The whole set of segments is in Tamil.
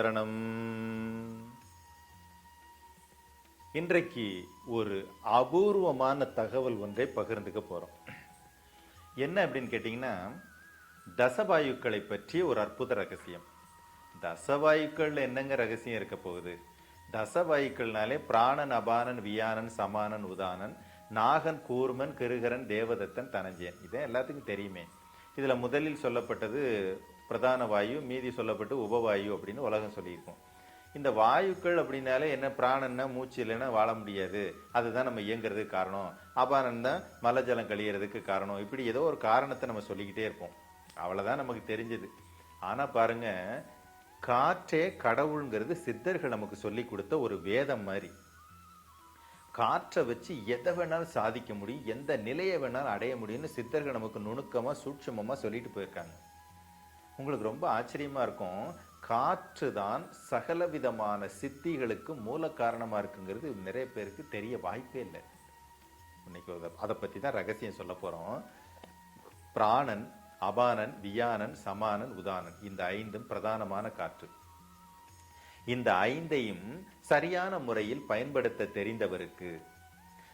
சரணம். இன்றைக்கு ஒரு அபூர்வமான தகவல் ஒன்றை பகிர்ந்துக்க போறோம். என்ன அப்படின்னு கேட்டிங்கன்னா தசவாயுக்களை பற்றிய ஒரு அற்புத ரகசியம். தசவாயுக்கள் என்னங்க ரகசியம் இருக்க போகுது? தசவாயுக்கள்னாலே பிராணன் அபானன் வியானன் சமானன் உதானன் நாகன் கூர்மன் கிருகரன் தேவதத்தன் தனஞ்சயன். இதான் எல்லாத்துக்கும் தெரியுமே. இதில் முதலில் சொல்லப்பட்டது பிரதான வாயு மீதி சொல்லப்பட்டு உபவாயு அப்படின்னு உலகம் சொல்லியிருக்கோம். இந்த வாயுக்கள் அப்படின்னாலே என்ன பிராணன்னா மூச்சு இல்லைன்னா வாழ முடியாது. அதுதான் நம்ம இயங்குறதுக்கு காரணம். அபானம் தான் மலஜலம் கழியறதுக்கு காரணம். இப்படி ஏதோ ஒரு காரணத்தை நம்ம சொல்லிக்கிட்டே இருப்போம். அவ்வளோதான் நமக்கு தெரிஞ்சது. ஆனால் பாருங்க காற்றே கடவுள்ங்கிறது சித்தர்கள் நமக்கு சொல்லி கொடுத்த ஒரு வேதம் மாதிரி. காற்றை வச்சு எதை வேணாலும் சாதிக்க முடியும் எந்த நிலையை வேணாலும் அடைய முடியும்னு சித்தர்கள் நமக்கு நுணுக்கமாக சூட்சமமாக சொல்லிட்டு போயிருக்காங்க. உங்களுக்கு ரொம்ப ஆச்சரியமாக இருக்கும். காற்று தான் சகல விதமான சித்திகளுக்கு மூல காரணமாக இருக்குங்கிறது நிறைய பேருக்கு தெரிய வாய்ப்பே இல்லை. இன்னைக்கு அதை- பற்றி தான் ரகசியம் சொல்ல போகிறோம் பிராணன் அபானன் வியானன் சமானன் உதானன். இந்த ஐந்தும் பிரதானமான காற்று. இந்த ஐந்தையும் சரியான முறையில் பயன்படுத்த தெரிந்தவருக்கு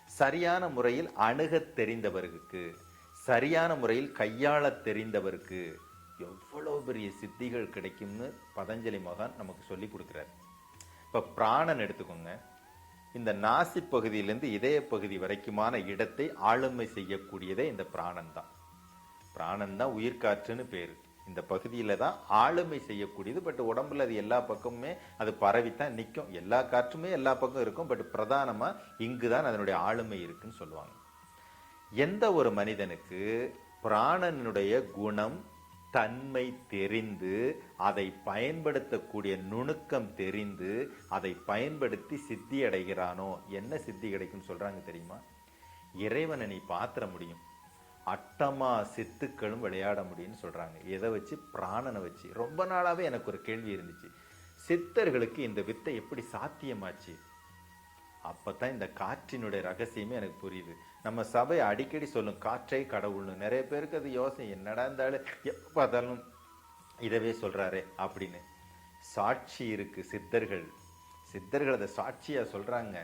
சரியான முறையில் அணுகத் தெரிந்தவருக்கு சரியான முறையில் கையாளத் தெரிந்தவருக்கு எவ்வளோ பெரிய சித்திகள் கிடைக்கும்னு பதஞ்சலி மகான் நமக்கு சொல்லி கொடுக்குறாரு. இப்போ பிராணன் எடுத்துக்கோங்க. இந்த நாசி பகுதியிலேருந்து இதய பகுதி வரைக்குமான இடத்தை ஆளுமை செய்யக்கூடியதே இந்த பிராணன் தான். பிராணன் தான் உயிர்காற்றுன்னு பேர். இந்த பகுதியில் தான் ஆளுமை செய்யக்கூடியது பட் உடம்புல அது எல்லா பக்கமுமே அது பரவித்தான் நிற்கும் எல்லா காற்றுமே எல்லா பக்கம் இருக்கும் பட் பிரதானமாக இங்கு தான் அதனுடைய ஆளுமை இருக்குன்னு சொல்லுவாங்க. எந்த ஒரு மனிதனுக்கு பிராணனுடைய குணம் தன்மை தெரிந்து அதை பயன்படுத்தக்கூடிய நுணுக்கம் தெரிந்து அதை பயன்படுத்தி சித்தி அடைகிறானோ? என்ன சித்தி கிடைக்கும்னு சொல்றாங்க தெரியுமா? இறைவனை நீ பாத்திர முடியும். அட்டமா சித்துக்களும் விளையாட முடியும்னு சொல்றாங்க. எதை வச்சு? பிராணனை வச்சு. ரொம்ப நாளாவே எனக்கு ஒரு கேள்வி இருந்துச்சு. சித்தர்களுக்கு இந்த வித்தை எப்படி சாத்தியமாச்சு? அப்போ தான் இந்த காற்றினுடைய ரகசியமே எனக்கு புரியுது. நம்ம சபை அடிக்கடி சொல்லும் காற்றை கடவுள்னு. நிறைய பேருக்கு அது யோசனை என்னடா இருந்தாலும் எப்போ பார்த்தாலும் இதவே சொல்கிறாரே அப்படின்னு. சாட்சி இருக்குது சித்தர்கள். சித்தர்கள் அதை சாட்சியாக சொல்கிறாங்க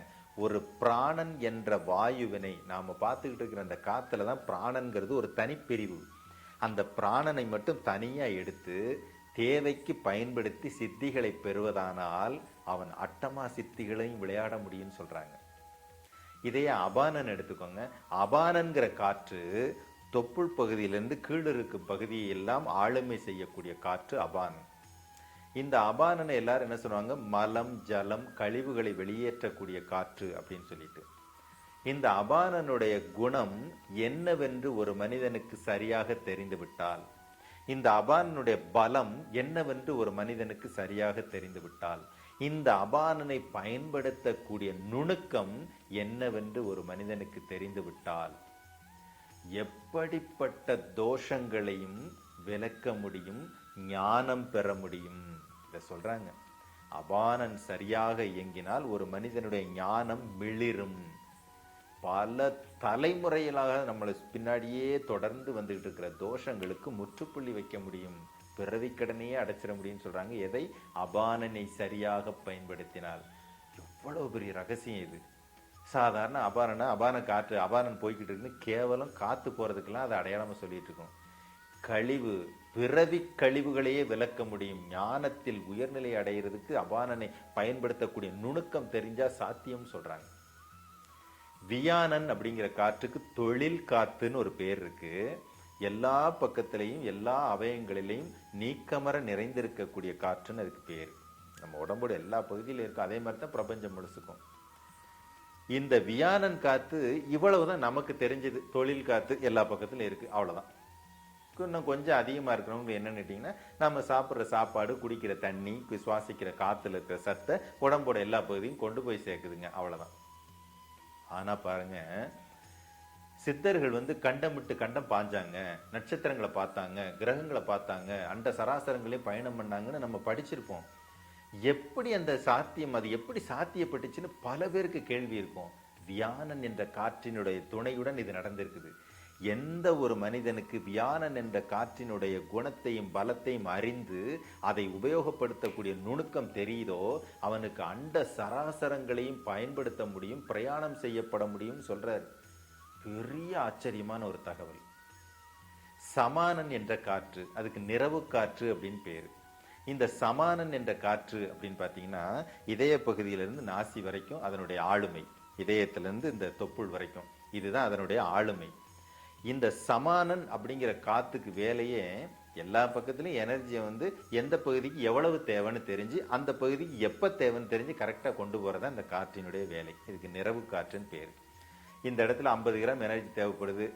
ஒரு பிராணன் என்ற வாயுவினை நாம் பார்த்துக்கிட்டு இருக்கிற அந்த காற்றுல தான் பிராணங்கிறது ஒரு தனிப்பிரிவு. அந்த பிராணனை மட்டும் தனியாக எடுத்து தேவைக்கு பயன்படுத்தி சித்திகளை பெறுவதானால் அவன் அட்டமா சித்திகளையும் விளையாட முடியும்னு சொல்றாங்க. இதையே அபானன் எடுத்துக்கோங்க. அபானன்கிற காற்று தொப்புள் பகுதியிலிருந்து கீழ் இருக்கும் பகுதியை எல்லாம் ஆளுமை செய்யக்கூடிய காற்று அபானன் இந்த அபானனை எல்லாரும் என்ன சொல்லுவாங்க? மலம் ஜலம் கழிவுகளை வெளியேற்றக்கூடிய காற்று அப்படின்னு சொல்லிட்டு. இந்த அபானனுடைய குணம் என்னவென்று ஒரு மனிதனுக்கு சரியாக தெரிந்துவிட்டால் இந்த அபானனுடைய பலம் என்னவென்று ஒரு மனிதனுக்கு சரியாக தெரிந்துவிட்டால் இந்த அபானனை பயன்படுத்தக்கூடிய நுணுக்கம் என்னவென்று ஒரு மனிதனுக்கு தெரிந்துவிட்டால் எப்படிப்பட்ட தோஷங்களையும் விளக்க முடியும் ஞானம் பெற முடியும். இதை சொல்றாங்க. அபானன் சரியாக இயங்கினால் ஒரு மனிதனுடைய ஞானம் மிளிரும். பல தலைமுறைகளாக நம்மளை பின்னாடியே தொடர்ந்து வந்துகிட்டு இருக்கிற தோஷங்களுக்கு முற்றுப்புள்ளி வைக்க முடியும். பிறவிக்கடனையே அடைச்சிட முடியும்னு சொல்றாங்க. எதை? அபானனை சரியாக பயன்படுத்தினால். எவ்வளவு பெரிய ரகசியம் இது. சாதாரண அபாரண அபான காற்று அபானன் போய்கிட்டு இருந்து கேவலம் காத்து போறதுக்கெல்லாம் அதை அடையாளமா சொல்லிட்டு இருக்கோம். கழிவு பிறவி கழிவுகளையே விளக்க முடியும். ஞானத்தில் உயர்நிலை அடைகிறதுக்கு அபானனை பயன்படுத்தக்கூடிய நுணுக்கம் தெரிஞ்சா சாத்தியம் சொல்றாங்க. வியானன் அப்படிங்கிற காற்றுக்கு தொழில் காத்துன்னு ஒரு பேர் இருக்கு. எல்லா பக்கத்திலையும் எல்லா அவயங்களிலையும் நீக்கமர நிறைந்திருக்கக்கூடிய காற்றுன்னு அதுக்கு பேர். நம்ம உடம்போட எல்லா பகுதியிலும் இருக்கும் அதே மாதிரி தான் பிரபஞ்சம் முழுசுக்கும். இந்த வியானன் காத்து இவ்வளவுதான் நமக்கு தெரிஞ்சது. தொழில் காத்து எல்லா பக்கத்திலும் இருக்கு. அவ்வளவுதான். இன்னும் கொஞ்சம் அதிகமா இருக்கிறவங்க என்னன்னு கேட்டீங்கன்னா நம்ம சாப்பிட்ற சாப்பாடு குடிக்கிற தண்ணி சுவாசிக்கிற காத்துல இருக்கிற சத்தை உடம்போட எல்லா பகுதியும் கொண்டு போய் சேர்க்குதுங்க. அவ்வளவுதான். ஆனால் பாருங்க சித்தர்கள் வந்து கண்டம் விட்டு கண்டம் பாஞ்சாங்க நட்சத்திரங்களை பார்த்தாங்க கிரகங்களை பார்த்தாங்க அண்ட சராசரங்களையும் பயணம் பண்ணாங்கன்னு நம்ம படிச்சிருப்போம். எப்படி அந்த சாத்தியம் அது எப்படி சாத்தியப்பட்டுச்சுன்னு பல பேருக்கு கேள்வி இருக்கும். வியானன் என்ற காற்றினுடைய துணையுடன் இது நடந்திருக்குது. எந்த ஒரு மனிதனுக்கு வியானன் என்ற காற்றினுடைய குணத்தையும் பலத்தையும் அறிந்து அதை உபயோகப்படுத்தக்கூடிய நுணுக்கம் தெரியுதோ அவனுக்கு அண்ட சராசரங்களையும் பயன்படுத்த முடியும் பிரயாணம் செய்யப்பட முடியும் சொல்றார். பெரிய ஆச்சரியமான ஒரு தகவல். சமானன் என்ற காற்று அதுக்கு நிறவு காற்று அப்படின்னு பேர். இந்த சமானன் என்ற காற்று அப்படின்னு பார்த்தீங்கன்னா இதய பகுதியிலிருந்து நாசி வரைக்கும் அதனுடைய ஆளுமை இதயத்திலிருந்து இந்த தொப்புள் வரைக்கும். இதுதான் அதனுடைய ஆளுமை. இந்த சமானன் அப்படிங்கிற காத்துக்கு வேலையே எல்லா பக்கத்துலையும் எனர்ஜியை வந்து எந்த பகுதிக்கு எவ்வளவு தேவைன்னு தெரிஞ்சு அந்த பகுதிக்கு எப்போ தேவைன்னு தெரிஞ்சு கரெக்டாக கொண்டு போறதா இந்த காற்றினுடைய வேலை. இதுக்கு நிறவு காற்றுன்னு பேர். இந்த இடத்துல ஐம்பது கிராம் எனர்ஜி தேவைப்படுது.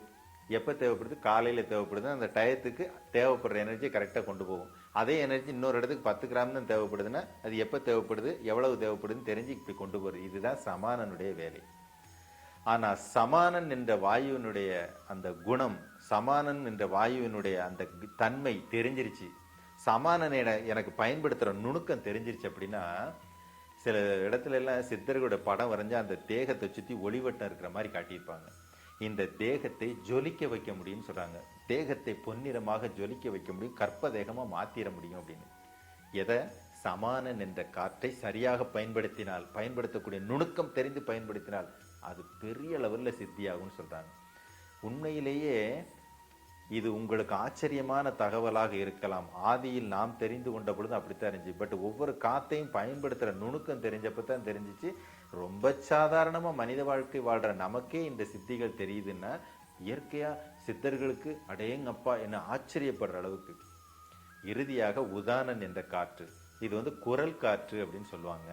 எப்போ தேவைப்படுது? காலையில் தேவைப்படுது அந்த டயத்துக்கு தேவைப்படுற எனர்ஜியை கரெக்டாக கொண்டு போகும். அதே எனர்ஜி இன்னொரு இடத்துக்கு பத்து கிராம் தான் தேவைப்படுதுன்னா அது எப்போ தேவைப்படுது? எவ்வளவு தேவைப்படுதுன்னு தெரிஞ்சு இப்படி கொண்டு போகிறது இதுதான் சமானனுடைய வேலை. ஆனா சமானன் என்ற வாயுவினுடைய அந்த குணம் சமானன் என்ற வாயுவினுடைய அந்த தன்மை தெரிஞ்சிருச்சு. சமானனை எனக்கு பயன்படுத்துற நுணுக்கம் தெரிஞ்சிருச்சு அப்படின்னா சில இடத்துல எல்லாம் சித்தர்களோட படம் வரைஞ்சா அந்த தேகத்தை சுத்தி ஒளிவட்டம் இருக்கிற மாதிரி காட்டியிருப்பாங்க. இந்த தேகத்தை ஜொலிக்க வைக்க முடியும்னு சொல்றாங்க. தேகத்தை பொன்னிறமாக ஜொலிக்க வைக்க முடியும் கற்ப தேகமா மாத்திர முடியும் அப்படின்னு. எதை? சமானன் என்ற காற்றை சரியாக பயன்படுத்தினால் பயன்படுத்தக்கூடிய நுணுக்கம் தெரிந்து பயன்படுத்தினால் அது பெரிய லெவலில் சித்தியாகும்னு சொல்கிறாங்க உண்மையிலேயே இது உங்களுக்கு ஆச்சரியமான தகவலாக இருக்கலாம். ஆதியில் நாம் தெரிந்து கொண்ட பொழுது அப்படித்தான் இருந்துச்சு. பட் ஒவ்வொரு காத்தையும் பயன்படுத்துகிற நுணுக்கம் தெரிஞ்சப்போ தான் தெரிஞ்சிச்சு. ரொம்ப சாதாரணமாக மனித வாழ்க்கை வாழ்கிற நமக்கே இந்த சித்திகள் தெரியுதுன்னா இயற்கையாக சித்தர்களுக்கு அடேங்கப்பா என்ன ஆச்சரியப்படுற அளவுக்கு. இறுதியாக உதானன் என்ற காற்று. இது வந்து குரல் காற்று அப்படின்னு சொல்லுவாங்க.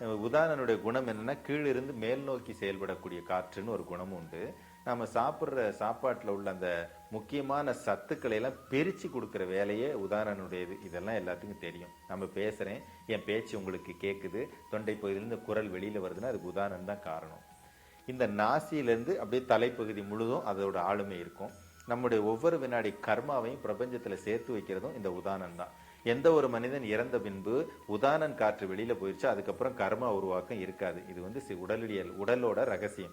உதாரணனுடைய குணம் என்னன்னா கீழிருந்து மேல் நோக்கி செயல்படக்கூடிய காற்றுன்னு ஒரு குணம் உண்டு. நாம் சாப்பிட்ற சாப்பாட்டில் உள்ள அந்த முக்கியமான சத்துக்களை எல்லாம் பிரித்து கொடுக்குற வேலையே உதாரணனுடையது. இதெல்லாம் எல்லாத்துக்கும் தெரியும். நம்ம பேசுகிறேன் என் பேச்சு உங்களுக்கு கேட்குது தொண்டை பகுதியிலேருந்து குரல் வெளியில் வருதுன்னா அதுக்கு உதாரணம் தான் காரணம். இந்த நாசியிலேருந்து அப்படியே தலைப்பகுதி முழுதும் அதோட ஆளுமை இருக்கும். நம்முடைய ஒவ்வொரு வினாடி கர்மாவையும் பிரபஞ்சத்தில் சேர்த்து வைக்கிறதும் இந்த உதாரணம் தான். எந்த ஒரு மனிதன் இறந்த பின்பு உதானன் காற்று வெளியில போயிடுச்சு அதுக்கப்புறம் கர்மா உருவாக்கம் இருக்காது. இது வந்து சி- உடலியல் உடலோட ரகசியம்.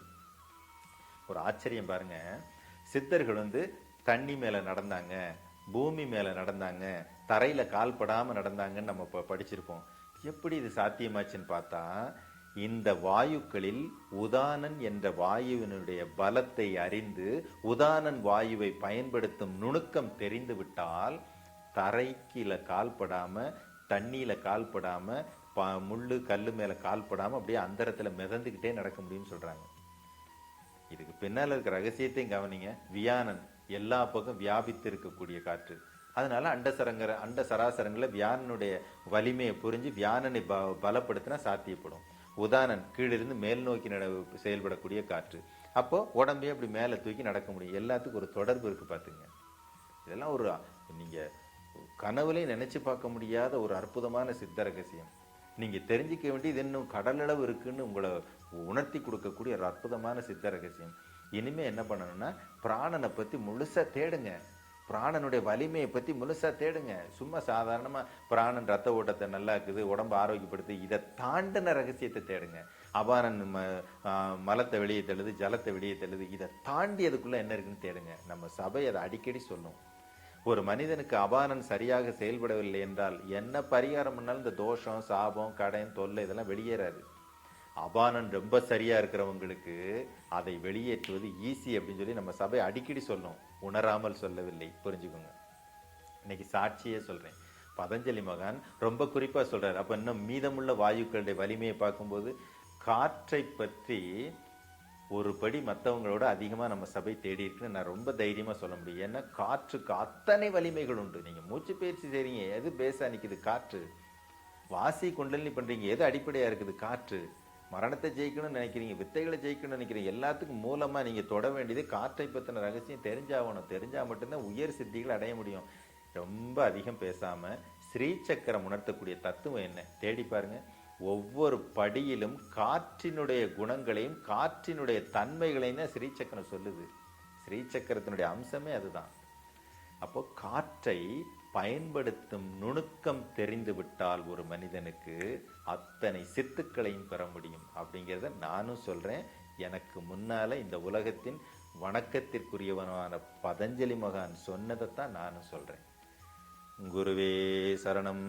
ஒரு ஆச்சரியம் பாருங்க. சித்தர்கள் வந்து தண்ணி மேல நடந்தாங்க பூமி மேல நடந்தாங்க தரையில கால் படாம நடந்தாங்கன்னு நம்ம இப்போ படிச்சிருப்போம். எப்படி இது சாத்தியமாச்சுன்னு பார்த்தா இந்த வாயுக்களில் உதானன் என்ற வாயுவினுடைய பலத்தை அறிந்து உதானன் வாயுவை பயன்படுத்தும் நுணுக்கம் தெரிந்துவிட்டால் தரைக்கில கால் படாம தண்ணியில கால் ப- முள்ளு கல் மேல கால் அப்படியே அந்தரத்துல மிதந்துக்கிட்டே நடக்க முடியும்னு சொல்றாங்க. இதுக்கு பின்னால் இருக்க ரகசியத்தையும் கவனிங்க. வியானன் எல்லா பக்கம் வியாபித்து இருக்கக்கூடிய காற்று. அதனால அண்டசரங்கர அண்ட சராசரங்கள வியானனுடைய வலிமையை புரிஞ்சு வியானனை ப பலப்படுத்தினா சாத்தியப்படும். உதானன் கீழிருந்து மேல் நோக்கி நட செயல்படக்கூடிய காற்று. அப்போ உடம்பையே அப்படி மேலே தூக்கி நடக்க முடியும். எல்லாத்துக்கும் ஒரு தொடர்பு இருக்கு பாத்துங்க இதெல்லாம் ஒரு நீங்க கனவுலையும் நினச்சி பார்க்க முடியாத ஒரு அற்புதமான சித்த ரகசியம் நீங்கள் தெரிஞ்சுக்க வேண்டியது இன்னும் கடலளவு இருக்குன்னு உங்களை உணர்த்தி கொடுக்கக்கூடிய ஒரு அற்புதமான சித்த ரகசியம் இனிமேல் என்ன பண்ணணும்னா பிராணனை பற்றி முழுசாக தேடுங்க. பிராணனுடைய வலிமையை பற்றி முழுசாக தேடுங்க. சும்மா சாதாரணமாக பிராணன் ரத்த ஓட்டத்தை நல்லா இருக்குது உடம்பு ஆரோக்கியப்படுத்து இதை தாண்டின ரகசியத்தை தேடுங்க. அபாரன் ம மலத்தை வெளியே தள்ளுது ஜலத்தை வெளியே தள்ளுது இதை தாண்டி அதுக்குள்ளே என்ன இருக்குன்னு தேடுங்க. நம்ம சபை அதை அடிக்கடி சொல்லும். ஒரு மனிதனுக்கு அபானன் சரியாக செயல்படவில்லை என்றால் என்ன பரிகாரம் பண்ணாலும் இந்த தோஷம் சாபம் கடன் தொல்லை இதெல்லாம் வெளியேறாது. அபானன் ரொம்ப சரியா இருக்கிறவங்களுக்கு அதை வெளியேற்றுவது ஈஸி அப்படின்னு சொல்லி நம்ம சபை அடிக்கடி சொல்லும். உணராமல் சொல்லவில்லை. புரிஞ்சுக்கோங்க. இன்னைக்கு சாட்சியே சொல்றேன். பதஞ்சலி மகான் ரொம்ப குறிப்பாக சொல்றாரு. அப்போ இன்னும் மீதமுள்ள வாயுக்களுடைய வலிமையை பார்க்கும்போது காற்றை பற்றி ஒரு படி மற்றவங்களோட அதிகமாக நம்ம சபை தேடி இருக்குன்னு நான் ரொம்ப தைரியமாக சொல்ல முடியும். ஏன்னா காற்றுக்கு அத்தனை வலிமைகள் உண்டு. நீங்கள் மூச்சு பயிற்சி செய்கிறீங்க எது பேச நிற்கிது காற்று. வாசி குண்டலினி பண்ணுறீங்க எது அடிப்படையாக இருக்குது? காற்று. மரணத்தை ஜெயிக்கணும்னு நினைக்கிறீங்க வித்தைகளை ஜெயிக்கணும்னு நினைக்கிறீங்க எல்லாத்துக்கும் மூலமாக நீங்கள் தொட வேண்டியது காற்றை பற்றின ரகசியம் தெரிஞ்சாகணும். தெரிஞ்சால் மட்டும்தான் உயர் சித்திகளை அடைய முடியும். ரொம்ப அதிகம் பேசாமல் ஸ்ரீ சக்கரம் உணர்த்தக்கூடிய தத்துவம் என்ன? தேடி பாருங்கள் ஒவ்வொரு படியிலும் காற்றினுடைய குணங்களையும் காற்றினுடைய தன்மைகளையும் தான் ஸ்ரீசக்கரம் சொல்லுது. ஸ்ரீ சக்கரத்தினுடைய அம்சமே அதுதான். அப்போ காற்றை பயன்படுத்தும் நுணுக்கம் தெரிந்து விட்டால் ஒரு மனிதனுக்கு அத்தனை சித்துக்களையும் பெற முடியும். அப்படிங்கிறத நானும் சொல்கிறேன் எனக்கு முன்னால இந்த உலகத்தின் வணக்கத்திற்குரியவனான பதஞ்சலி மகான் சொன்னதைத்தான் நானும் சொல்கிறேன் குருவே சரணம்.